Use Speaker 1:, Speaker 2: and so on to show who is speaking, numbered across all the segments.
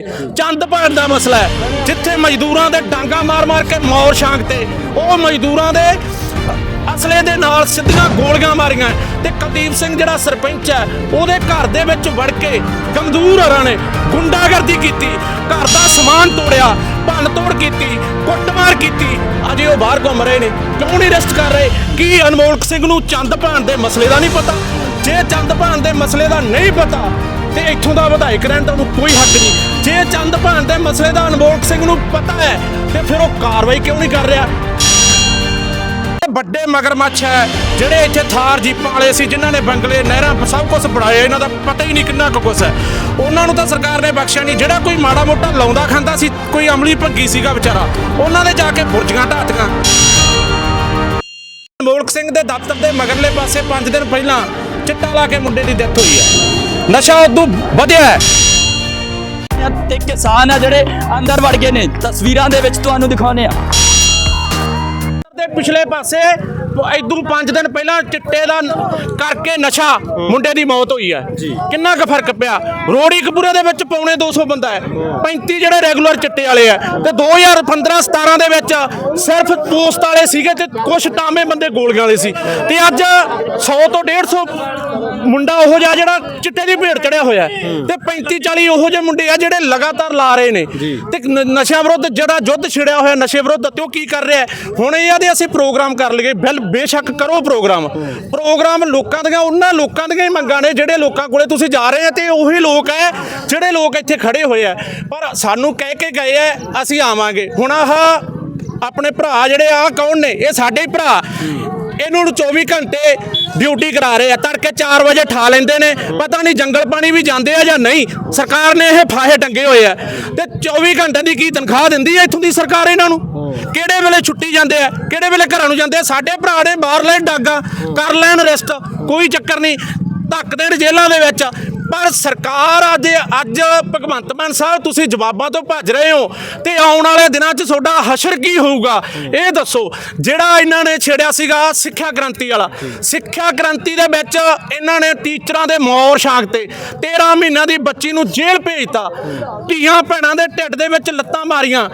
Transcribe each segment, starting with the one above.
Speaker 1: ਚੰਦ ਭਾਣ ਦਾ ਮਸਲਾ ਹੈ, ਜਿੱਥੇ ਮਜ਼ਦੂਰਾਂ ਦੇ ਡਾਂਗਾ ਮਾਰ-ਮਾਰ ਕੇ ਮੌਰ ਸ਼ਾਂਕ ਤੇ, ਉਹ ਮਜ਼ਦੂਰਾਂ ਦੇ ਅਸਲੇ ਦੇ ਨਾਲ ਸਿੱਧੀਆਂ ਗੋਲੀਆਂ ਮਾਰੀਆਂ ਤੇ ਕੁਲਦੀਪ ਸਿੰਘ ਜਿਹੜਾ ਸਰਪੰਚ ਹੈ, ਉਹਦੇ ਘਰ ਦੇ ਵਿੱਚ ਵੜ ਕੇ ਗਮਦੂਰ ਹਰਾਂ ਨੇ ਗੁੰਡਾਗਰਦੀ ਕੀਤੀ, ਘਰ ਦਾ ਸਮਾਨ ਤੋੜਿਆ, ਭੰਨ ਤੋੜ ਕੀਤੀ, ਕੁੱਟਮਾਰ ਕੀਤੀ, ਅਜੇ ਉਹ ਬਾਹਰ ਘੁੰਮ ਰਹੇ ਨੇ, ਕਿਉਂ ਨਹੀਂ ਅਰੈਸਟ ਕਰ ਰਹੇ? ਕੀ ਅਨਮੋਲਕ ਸਿੰਘ ਨੂੰ ਚੰਦ ਭਾਣ ਦੇ ਮਸਲੇ ਦਾ ਨਹੀਂ ਪਤਾ? ਜੇ ਚੰਦ ਭਾਣ ਦੇ ਮਸਲੇ ਦਾ ਨਹੀਂ ਪਤਾ ਤੇ ਇੱਥੋਂ ਦਾ ਵਿਧਾਇਕ ਰਹਿਣ ਦਾ ਉਹਨੂੰ ਕੋਈ ਹੱਕ ਨਹੀਂ। ਜੇ ਚੰਦ ਭਾਣ ਦੇ ਮਸਲੇ ਦਾ ਅਨਮੋਲਕ ਸਿੰਘ ਨੂੰ ਪਤਾ ਹੈ, ਤੇ ਫਿਰ ਉਹ ਕਾਰਵਾਈ ਕਿਉਂ ਨਹੀਂ ਕਰ ਰਿਹਾ? ਇਹ ਵੱਡੇ ਮਗਰਮੱਛ ਹੈ, ਜਿਹੜੇ ਇੱਥੇ ਥਾਰ ਜੀਪਾਂ ਵਾਲੇ ਸੀ, ਜਿਨ੍ਹਾਂ ਨੇ ਬੰਗਲੇ, ਨਹਿਰਾਂ ਸਭ ਕੁਝ ਬਣਾਏ ਇਹਨਾਂ ਦਾ ਪਤਾ ਹੀ ਨਹੀਂ ਕਿੰਨਾ ਕੁ ਕੁਛ ਹੈ। ਉਹਨਾਂ ਨੂੰ ਤਾਂ ਸਰਕਾਰ ਨੇ ਬਖਸ਼ਿਆ ਨਹੀਂ। ਜਿਹੜਾ ਕੋਈ ਮਾੜਾ ਮੋਟਾ ਲਾਉਂਦਾ ਖਾਂਦਾ ਸੀ, ਕੋਈ ਅਮਲੀ ਭੱਗੀ ਸੀਗਾ ਵਿਚਾਰਾ। ਉਹਨਾਂ ਦੇ ਜਾ ਕੇ ਬੁਰਜੀਆਂ ਢਾਤੀਆਂ ਮੋਲਕ ਸਿੰਘ ਦੇ ਦਫ਼ਤਰ ਦੇ ਮਗਰਲੇ ਪਾਸੇ 5 ਦਿਨ ਪਹਿਲਾਂ ਚਿੱਟਾ ਲਾ ਕੇ ਮੁੰਡੇ ਦੀ ਡੈਥ ਹੋਈ ਹੈ। ਨਸ਼ਾ ਉਦੋਂ ਵਧਿਆ ਹੈ।
Speaker 2: ਤੇ ਕਿਸਾਨ ਆ ਜਿਹੜੇ ਅੰਦਰ ਵੜ ਗਏ ਨੇ। ਤਸਵੀਰਾਂ ਦੇ ਵਿੱਚ ਤੁਹਾਨੂੰ ਦਿਖਾਉਨੇ ਆ
Speaker 1: ਦੇ ਪਿਛਲੇ ਪਾਸੇ ਇਦੋਂ 5 ਦਿਨ ਪਹਿਲਾਂ ਚਿੱਟੇ ਦਾ ਕਰਕੇ ਨਸ਼ਾ ਮੁੰਡੇ ਦੀ ਮੌਤ ਹੋਈ ਹੈ। ਕਿੰਨਾ ਕੁ ਫ਼ਰਕ ਪਿਆ? ਰੋੜੀ ਕਪੂਰੇ ਦੇ ਵਿੱਚ ਪੌਣੇ 200 ਬੰਦਾ ਹੈ। 35 ਜਿਹੜੇ ਰੈਗੂਲਰ ਚਿੱਟੇ ਵਾਲੇ ਆ ਤੇ 2015 17 ਦੇ ਵਿੱਚ ਸਿਰਫ ਪੋਸਟ ਵਾਲੇ ਸੀਗੇ ਤੇ ਕੁਝ ਟਾਮੇ ਬੰਦੇ ਗੋਲੀਆਂ ਵਾਲੇ ਸੀ। ਤੇ ਅੱਜ 100 ਤੋਂ 150 ਮੁੰਡਾ ਉਹੋ ਜਿਹਾ ਜਿਹੜਾ ਚਿੱਟੇ ਦੀ ਭੇਡ ਚੜਿਆ ਹੋਇਆ ਤੇ 35 40 ਉਹੋ ਜਿਹੇ ਮੁੰਡੇ ਆ ਜਿਹੜੇ ਲਗਾਤਾਰ ਲਾ ਰਹੇ ਨੇ। ਤੇ ਨ- ਨਸ਼ਿਆਂ ਵਿਰੁੱਧ ਜਿਹੜਾ ਯੁੱਧ ਛਿੜਿਆ ਹੋਇਆ ਨਸ਼ੇ ਵਿਰੁੱਧ ਤੇ ਉਹ ਕੀ ਕਰ ਰਿਹਾ? ਹੁਣ ਇਹ ਆ ਦੇ ਅਸੀਂ ਪ੍ਰੋਗਰਾਮ ਕਰ ਲਈਏ ਬਿਲ ਬੇਸ਼ੱਕ ਕਰੋ ਪ੍ਰੋਗਰਾਮ। ਪ੍ਰੋਗਰਾਮ ਲੋਕਾਂ ਦੀਆਂ ਉਹਨਾਂ ਲੋਕਾਂ ਦੀਆਂ ਹੀ ਮੰਗਾਂ ਨੇ ਜਿਹੜੇ ਲੋਕਾਂ ਕੋਲੇ ਤੁਸੀਂ ਜਾ ਰਹੇ ਆ ਤੇ ਉਹੀ ਲੋਕ ਹੈ ਜਿਹੜੇ ਲੋਕ ਇੱਥੇ ਖੜੇ ਹੋਏ ਆ ਪਰ ਸਾਨੂੰ ਕਹਿ ਕੇ ਗਏ ਆ ਅਸੀਂ ਆਵਾਂਗੇ। ਹੁਣ ਆਹ ਆਪਣੇ ਭਰਾ ਜਿਹੜੇ ਆ ਕੌਣ ਨੇ? ਇਹ ਸਾਡੇ ਭਰਾ। ਇਹਨੂੰ ਨੂੰ 24 ਘੰਟੇ ਡਿਊਟੀ ਕਰਾ ਰਹੇ ਆ। ਤੜਕੇ 4 ਵਜੇ ਠਾ ਲੈਂਦੇ ਨੇ। ਪਤਾ ਨਹੀਂ ਜੰਗਲ ਪਾਣੀ ਵੀ ਜਾਂਦੇ ਆ ਜਾਂ ਨਹੀਂ। ਸਰਕਾਰ ਨੇ ਇਹ ਫਾਹੇ ਟੰਗੇ ਹੋਏ ਆ। ਤੇ 24 ਘੰਟੇ ਦੀ ਕੀ ਤਨਖਾਹ ਦਿੰਦੀ ਹੈ ਇੱਥੋਂ ਦੀ ਸਰਕਾਰ ਇਹਨਾਂ ਨੂੰ? ਕਿਹੜੇ ਵੇਲੇ ਛੁੱਟੀ ਜਾਂਦੇ ਆ, ਕਿਹੜੇ ਵੇਲੇ ਘਰਾਂ ਨੂੰ ਜਾਂਦੇ ਆ? ਸਾਡੇ ਭਰਾ ਨੇ ਬਾਹਰ ਲੈਣ ਡਾਗਾ, ਕਰ ਲੈਣ ਰੈਸਟ ਕੋਈ ਚੱਕਰ ਨਹੀਂ। ਧੱਕ ਦੇਣ ਜੇਲ੍ਹਾਂ ਦੇ ਵਿੱਚ। ਪਰ ਸਰਕਾਰ ਅੱਜ ਅੱਜ ਭਗਵੰਤ ਮਾਨ ਸਾਹਿਬ, ਤੁਸੀਂ ਜਵਾਬਾਂ ਤੋਂ ਭੱਜ ਰਹੇ ਹੋ ਤੇ ਆਉਣ ਵਾਲੇ ਦਿਨਾਂ 'ਚ ਤੁਹਾਡਾ ਹਸ਼ਰ ਕੀ ਹੋਊਗਾ? ਇਹ ਦੱਸੋ, ਜਿਹੜਾ ਇਹਨਾਂ ਨੇ ਛੇੜਿਆ ਸੀਗਾ ਸਿੱਖਿਆ ਕ੍ਰਾਂਤੀ ਵਾਲਾ, ਸਿੱਖਿਆ ਕ੍ਰਾਂਤੀ ਦੇ ਵਿੱਚ ਇਹਨਾਂ ਨੇ ਟੀਚਰਾਂ ਦੇ ਮੌਰ ਸ਼ਾਂਕ ਤੇ 13 ਮਹੀਨਿਆਂ ਦੀ ਬੱਚੀ ਨੂੰ ਜੇਲ੍ਹ ਭੇਜਤਾ। ਧੀਆਂ ਭੈਣਾਂ ਦੇ ਢਿੱਡ ਦੇ ਵਿੱਚ ਲੱਤਾਂ ਮਾਰੀਆਂ।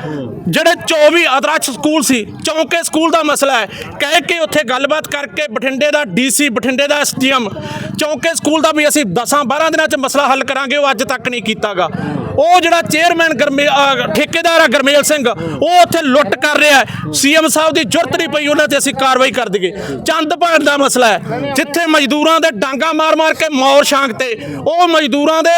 Speaker 1: ਜਿਹੜੇ 24 ਆਦਰਸ਼ ਸਕੂਲ ਸੀ, ਚੌਂਕੇ ਸਕੂਲ ਦਾ ਮਸਲਾ ਹੈ। ਕਹਿ ਕੇ ਉੱਥੇ ਗੱਲਬਾਤ ਕਰਕੇ ਬਠਿੰਡੇ ਦਾ ਡੀਸੀ, ਬਠਿੰਡੇ ਦਾ ਐਸਡੀਐਮ, ਚੌਂਕੇ ਸਕੂਲ ਦਾ ਵੀ ਅਸੀਂ 10 12 ਦਿਨਾਂ 'ਚ ਮਸਲਾ ਹੱਲ ਕਰਾਂਗੇ, ਉਹ ਅੱਜ ਤੱਕ ਨਹੀਂ ਕੀਤਾਗਾ। ਉਹ ਜਿਹੜਾ ਚੇਅਰਮੈਨ ਗਰਮੇ ਠੇਕੇਦਾਰ ਆ ਗਰਮੇਲ ਸਿੰਘ, ਉਹ ਉੱਥੇ ਲੁੱਟ ਕਰ ਰਿਹਾ ਹੈ। ਸੀਐਮ ਸਾਹਿਬ ਦੀ ਜ਼ਰੂਰਤ ਨਹੀਂ ਪਈ, ਉਹਨਾਂ ਤੇ ਅਸੀਂ ਕਾਰਵਾਈ ਕਰ ਦਈਏ। ਚੰਦ ਭਾਣ ਦਾ ਮਸਲਾ ਹੈ। ਜਿੱਥੇ ਮਜ਼ਦੂਰਾਂ ਦੇ ਡਾਂਗਾ ਮਾਰ-ਮਾਰ ਕੇ ਮੌਰ ਸ਼ਾਂਕ ਤੇ, ਉਹ ਮਜ਼ਦੂਰਾਂ ਦੇ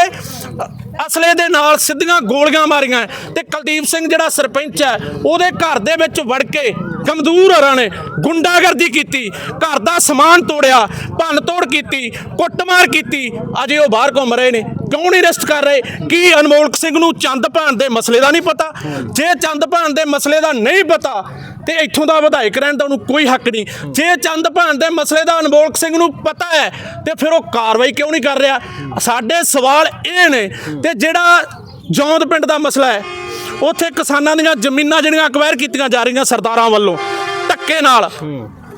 Speaker 1: ਅਸਲੇ ਦੇ ਨਾਲ ਸਿੱਧੀਆਂ ਗੋਲੀਆਂ ਮਾਰੀਆਂ ਤੇ ਕੁਲਦੀਪ ਸਿੰਘ ਜਿਹੜਾ ਸਰਪੰਚ ਹੈ, ਉਹਦੇ ਘਰ ਦੇ ਵਿੱਚ ਵੜ ਕੇ ਗਮਦੂਰ ਹਰਾਂ ਨੇ ਗੁੰਡਾਗਰਦੀ ਕੀਤੀ, ਘਰ ਦਾ ਸਮਾਨ ਤੋੜਿਆ ਭੰਨ ਤੋੜ ਕੀਤੀ, ਕੁੱਟਮਾਰ ਕੀਤੀ। ਅਜੇ ਉਹ ਬਾਹਰ ਘੁੰਮ ਰਹੇ ਨੇ, ਕਿਉਂ ਨਹੀਂ ਅਰੈਸਟ ਕਰ ਰਹੇ? ਕੀ ਅਨਮੋਲਕ ਸਿੰਘ ਨੂੰ ਚੰਦ ਭਾਣ ਦੇ ਮਸਲੇ ਦਾ ਨਹੀਂ ਪਤਾ? ਜੇ ਚੰਦ ਭਾਣ ਦੇ ਮਸਲੇ ਦਾ ਨਹੀਂ ਪਤਾ ਤੇ ਇੱਥੋਂ ਦਾ ਵਿਧਾਇਕ ਰਹਿਣ ਦਾ ਉਹਨੂੰ ਕੋਈ ਹੱਕ ਨਹੀਂ। ਜੇ ਚੰਦ ਭਾਨ ਦੇ ਮਸਲੇ ਦਾ ਅਨਮੋਲਕ ਸਿੰਘ ਨੂੰ ਪਤਾ ਹੈ, ਤੇ ਫਿਰ ਉਹ ਕਾਰਵਾਈ ਕਿਉਂ ਨਹੀਂ ਕਰ ਰਿਹਾ? ਸਾਡੇ ਸਵਾਲ ਇਹ ਨੇ, ਤੇ ਜਿਹੜਾ ਜੌਂਦ ਪਿੰਡ ਦਾ ਮਸਲਾ ਹੈ, ਉੱਥੇ ਕਿਸਾਨਾਂ ਦੀਆਂ ਜ਼ਮੀਨਾਂ ਜਿਹੜੀਆਂ ਅਕਵਾਇਰ ਕੀਤੀਆਂ ਜਾ ਰਹੀਆਂ ਸਰਦਾਰਾਂ ਵੱਲੋਂ, ਧੱਕੇ ਨਾਲ।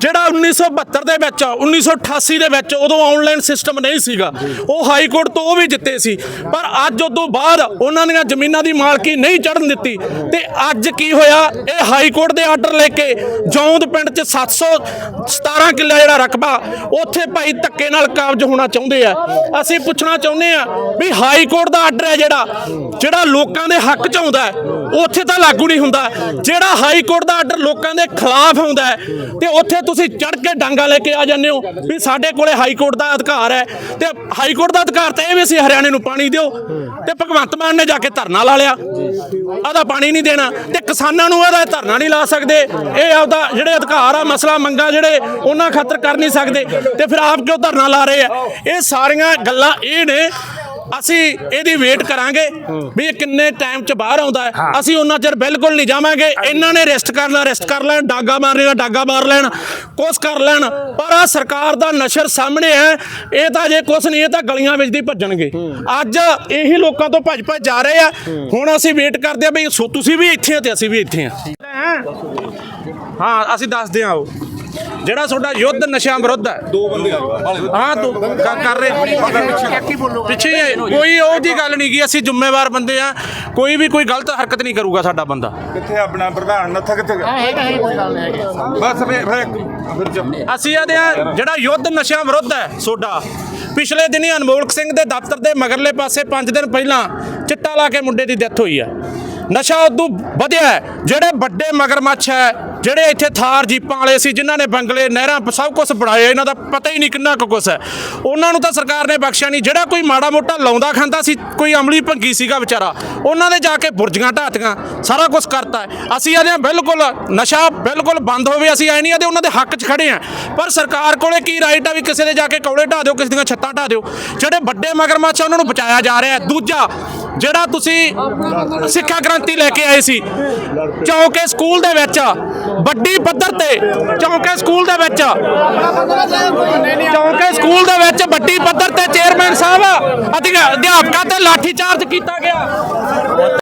Speaker 1: ਜਿਹੜਾ 1972 ਦੇ ਵਿੱਚ 1988 ਦੇ ਵਿੱਚ ਉਦੋਂ ਆਨਲਾਈਨ ਸਿਸਟਮ ਨਹੀਂ ਸੀਗਾ। ਉਹ ਹਾਈ ਕੋਰਟ ਤੋਂ ਉਹ ਵੀ ਜਿੱਤੇ ਸੀ। ਪਰ ਅੱਜ ਉਦੋਂ ਬਾਅਦ ਉਹਨਾਂ ਦੀਆਂ ਜ਼ਮੀਨਾਂ ਦੀ ਮਾਲਕੀ ਨਹੀਂ ਚੜਨ ਦਿੱਤੀ। ਤੇ ਅੱਜ ਕੀ ਹੋਇਆ? ਇਹ ਹਾਈ ਕੋਰਟ ਦੇ ਆਰਡਰ ਲੈ ਕੇ ਜੌਂਦ ਪਿੰਡ 'ਚ 717 ਕਿੱਲਾ ਜਿਹੜਾ ਰਕਬਾ ਉੱਥੇ ਭਾਈ ਧੱਕੇ ਨਾਲ ਕਾਬਜ ਹੋਣਾ ਚਾਹੁੰਦੇ ਆ। ਅਸੀਂ ਪੁੱਛਣਾ ਚਾਹੁੰਦੇ ਆ ਵੀ ਹਾਈ ਕੋਰਟ ਦਾ ਆਰਡਰ ਹੈ ਜਿਹੜਾ ਜਿਹੜਾ ਲੋਕਾਂ ਦੇ ਹੱਕ 'ਚ ਆਉਂਦਾ ਹੈ, ਉੱਥੇ ਤਾਂ ਲਾਗੂ ਨਹੀਂ ਹੁੰਦਾ। ਜਿਹੜਾ ਹਾਈ ਕੋਰਟ ਦਾ ਆਰਡਰ ਲੋਕਾਂ ਦੇ ਖਿਲਾਫ ਆਉਂਦਾ ਹੈ, ਤੇ ਉੱਥੇ ਤੁਸੀਂ ਚੜ ਕੇ ਡਾਂਗਾ ਲੈ ਕੇ ਆ ਜਾਂਦੇ ਹੋ ਵੀ ਸਾਡੇ ਕੋਲੇ ਹਾਈ ਕੋਰਟ ਦਾ ਅਧਿਕਾਰ ਹੈ। ਤੇ ਹਾਈ ਕੋਰਟ ਦਾ ਅਧਿਕਾਰ ਤਾਂ ਇਹ ਵੀ ਅਸੀਂ ਹਰਿਆਣੇ ਨੂੰ ਪਾਣੀ ਦਿਓ ਤੇ ਭਗਵੰਤ ਮਾਨ ਨੇ ਜਾ ਕੇ ਧਰਨਾ ਲਾ ਲਿਆ। ਆਦਾ ਪਾਣੀ ਨਹੀਂ ਦੇਣਾ ਤੇ ਕਿਸਾਨਾਂ ਨੂੰ ਇਹਦਾ ਧਰਨਾ ਨਹੀਂ ਲਾ ਸਕਦੇ। ਇਹ ਆਪਦਾ ਜਿਹੜੇ ਅਧਿਕਾਰ ਆ ਮਸਲਾ ਮੰਗਾ ਜਿਹੜੇ ਉਹਨਾਂ ਖਾਤਰ ਕਰ ਨਹੀਂ ਸਕਦੇ। ਤੇ ਫਿਰ ਆਪ ਕਿਉਂ ਧਰਨਾ ਲਾ ਰਹੇ ਆ? ਇਹ ਸਾਰੀਆਂ ਗੱਲਾਂ ਇਹ ਨੇ ਅਸੀਂ ਇਹਦੀ ਵੇਟ ਕਰਾਂਗੇ ਵੀ ਇਹ ਕਿੰਨੇ ਟਾਈਮ ਚ ਬਾਹਰ ਆਉਂਦਾ ਹੈ। ਅਸੀਂ ਉਹਨਾਂ ਚਿਰ ਬਿਲਕੁਲ ਨਹੀਂ ਜਾਵਾਂਗੇ। ਇਹਨਾਂ ਨੇ ਰੈਸਟ ਕਰਨਾ ਰੈਸਟ ਕਰ ਲੈਣ ਡਾਗਾ ਮਾਰਨਾ ਡਾਗਾ ਮਾਰ ਲੈਣ ਕੁਛ ਕਰ ਲੈਣ। ਪਰ ਆ ਸਰਕਾਰ ਦਾ ਨਸ਼ਰ ਸਾਹਮਣੇ ਹੈ। ਇਹ ਤਾਂ ਜੇ ਕੁਛ ਨਹੀਂ ਇਹ ਤਾਂ ਗਲੀਆਂ ਵਿੱਚ ਦੀ ਭੱਜਣਗੇ। ਅੱਜ ਇਹੀ ਲੋਕਾਂ ਤੋਂ ਭੱਜ ਭੱਜ ਜਾ ਰਹੇ ਆ। ਹੁਣ ਅਸੀਂ ਵੇਟ ਕਰਦੇ ਆ ਵੀ ਸੋ ਤੁਸੀਂ ਵੀ ਇੱਥੇ ਆ ਤੇ ਅਸੀਂ ਵੀ ਇੱਥੇ ਆ। ਹਾਂ ਅਸੀਂ ਦੱਸਦੇ ਆ ਉਹ। ਜਿਹੜਾ ਤੁਹਾਡਾ ਯੁੱਧ ਨਸ਼ਿਆਂ ਵਿਰੁੱਧ ਹੈ।
Speaker 3: ਦੋ ਬੰਦੇ
Speaker 1: ਹਾਂ ਤੂੰ ਕ- ਕਰ ਰਹੇ ਪਿੱਛੇ। ਹੀ ਹੈ। ਕੋਈ ਉਹ ਜੀ ਗੱਲ ਨਹੀਂ ਕੀ ਅਸੀਂ ਜ਼ਿੰਮੇਵਾਰ ਬੰਦੇ ਆ। ਕੋਈ ਵੀ ਕੋਈ ਗਲਤ ਹਰਕਤ ਨਹੀਂ ਕਰੂਗਾ ਸਾਡਾ ਬੰਦਾ।
Speaker 3: ਕਿੱਥੇ ਆਪਣਾ ਪ੍ਰਧਾਨ? ਨੱਥਾ ਕਿੱਥੇ ਗਿਆ? ਬਸ ਫਿਰ ਫਿਰ ਫਿਰ ਜਾ
Speaker 1: ਅਸੀਂ ਆਦੇ ਆ ਜਿਹੜਾ ਯੁੱਧ ਨਸ਼ਿਆਂ ਵਿਰੁੱਧ ਹੈ ਸੋਡਾ ਪਿਛਲੇ ਦਿਨੀ ਅਨਮੋਲਕ ਸਿੰਘ ਦੇ ਦਫ਼ਤਰ ਦੇ ਮਗਰਲੇ ਪਾਸੇ 5 ਦਿਨ ਪਹਿਲਾਂ ਚਿੱਟਾ ਲਾ ਕੇ ਮੁੰਡੇ ਦੀ ਡੈਥ ਹੋਈ ਹੈ। ਨਸ਼ਾ ਉਦੋਂ ਵਧਿਆ ਹੈ। ਜਿਹੜੇ ਵੱਡੇ ਮਗਰਮੱਛ ਹੈ ਜਿਹੜੇ ਇੱਥੇ ਥਾਰ ਜੀਪਾਂ ਵਾਲੇ ਸੀ, ਜਿਨ੍ਹਾਂ ਨੇ ਬੰਗਲੇ ਨਹਿਰਾਂ ਸਭ ਕੁਝ ਬਣਾਏ ਇਹਨਾਂ ਦਾ ਪਤਾ ਹੀ ਨਹੀਂ ਕਿੰਨਾ ਕੁ ਕੁਛ ਹੈ। ਉਹਨਾਂ ਨੂੰ ਤਾਂ ਸਰਕਾਰ ਨੇ ਬਖਸ਼ਿਆ ਨਹੀਂ। ਜਿਹੜਾ ਕੋਈ ਮਾੜਾ ਮੋਟਾ ਲਾਉਂਦਾ ਖਾਂਦਾ ਸੀ, ਕੋਈ ਅਮਲੀ ਭੰਗੀ ਸੀਗਾ ਵਿਚਾਰਾ, ਉਹਨਾਂ ਦੇ ਜਾ ਕੇ ਬੁਰਜੀਆਂ ਢਾਤੀਆਂ ਸਾਰਾ ਕੁਝ ਕਰਤਾ ਅਸੀਂ ਆਦੇ ਹਾਂ ਬਿਲਕੁਲ ਨਸ਼ਾ ਬਿਲਕੁਲ ਬੰਦ ਹੋਵੇ, ਅਸੀਂ ਐ ਨਹੀਂ ਆਦੇ ਉਹਨਾਂ ਦੇ ਹੱਕ 'ਚ ਖੜੇ ਆ ਪਰ ਸਰਕਾਰ ਕੋਲੇ ਕੀ ਰਾਈਟ ਆ ਵੀ ਕਿਸੇ ਦੇ ਜਾ ਕੇ ਕੌਲੇ ਢਾ ਦਿਓ, ਕਿਸੇ ਦੀਆਂ ਛੱਤਾਂ ਢਾ ਦਿਓ। ਜਿਹੜੇ ਵੱਡੇ ਮਗਰਮੱਛ ਉਹਨਾਂ ਨੂੰ ਬਚਾਇਆ ਜਾ ਰਿਹਾ ਦੂਜਾ ਜਿਹੜਾ ਤੁਸੀਂ ਸਿੱਖਿਆ ਕ੍ਰਾਂਤੀ ਲੈ ਕੇ ਆਏ ਸੀ, ਚੌਂਕੇ ਸਕੂਲ ਦੇ ਵਿੱਚ, ਵੱਡੀ ਪੱਧਰ ਤੇ, ਚੌਂਕੇ ਸਕੂਲ ਦੇ ਵਿੱਚ, ਚੌਂਕੇ ਸਕੂਲ ਦੇ ਵਿੱਚ ਵੱਡੀ ਪੱਧਰ ਤੇ ਚੇਅਰਮੈਨ ਸਾਹਿਬ, ਅਧਿਆ- ਅਧਿਆਪਕਾਂ ਤੇ ਲਾਠੀ ਚਾਰਜ ਕੀਤਾ ਗਿਆ।